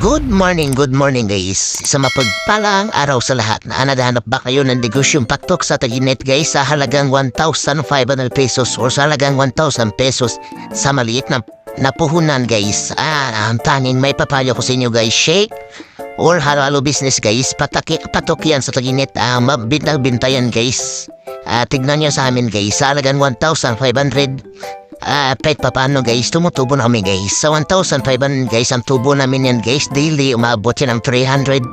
Good morning, good morning guys. Sa mapagpalang araw sa lahat na naghahanap ba kayo ng negosyong paktok sa Taginet guys sa halagang 1,500 pesos or sa halagang 1,000 pesos sa maliit na napuhunan guys. Ah, ang tanging may papayo ko sa inyo guys, shake or halo-halo business guys. Pataki, patok yan sa Taginet. Ah, mabintang-binta yan guys. Ah, tignan nyo sa amin guys, sa halagang 1,500 Ah, kahit pa paano guys, tumutubo na kami guys. Sa 1,500 guys, ang tubo namin yan guys, daily umabot yan ng 300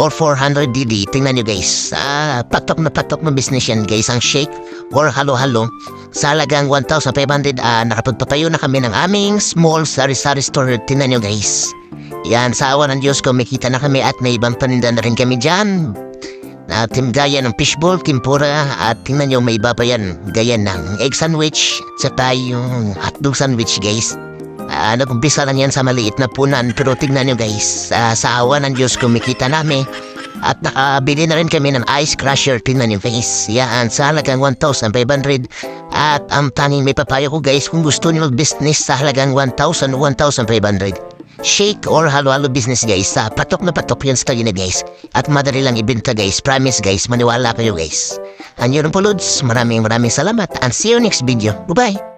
or 400 DD. Tingnan nyo guys. Ah, patok na patok na business yan guys, ang shake or halo-halo. Sa halagang 1,500, ah, nakapagpatayo na kami ng aming small sari-sari store. Tingnan nyo guys. Yan, sa awa ng Diyos ko, may kita na kami at may ibang paninda na rin kami dyan. Na tim gaya ng fishball, kimpura, at tingnan nyo may iba pa yan. Gaya ng egg sandwich, saka yung hotdog sandwich guys. Ah, nag-umpisa lang yan sa maliit na punan, pero tingnan nyo guys, ah, sa awa ng Diyos kumikita namin. At nakabili na rin kami ng ice crusher, tingnan nyo guys. Yan, sa halagang 1,500. At ang tanging may papayo ko guys, kung gusto nyo business sa halagang 1,000 o 1,500. Shake or halo-halo business guys. Sa patok na patok yan sa Taguig guys. At madali lang ibenta guys. Promise guys, maniwala kayo guys. And yun po Lods, maraming maraming salamat and see you next video. Bye-bye!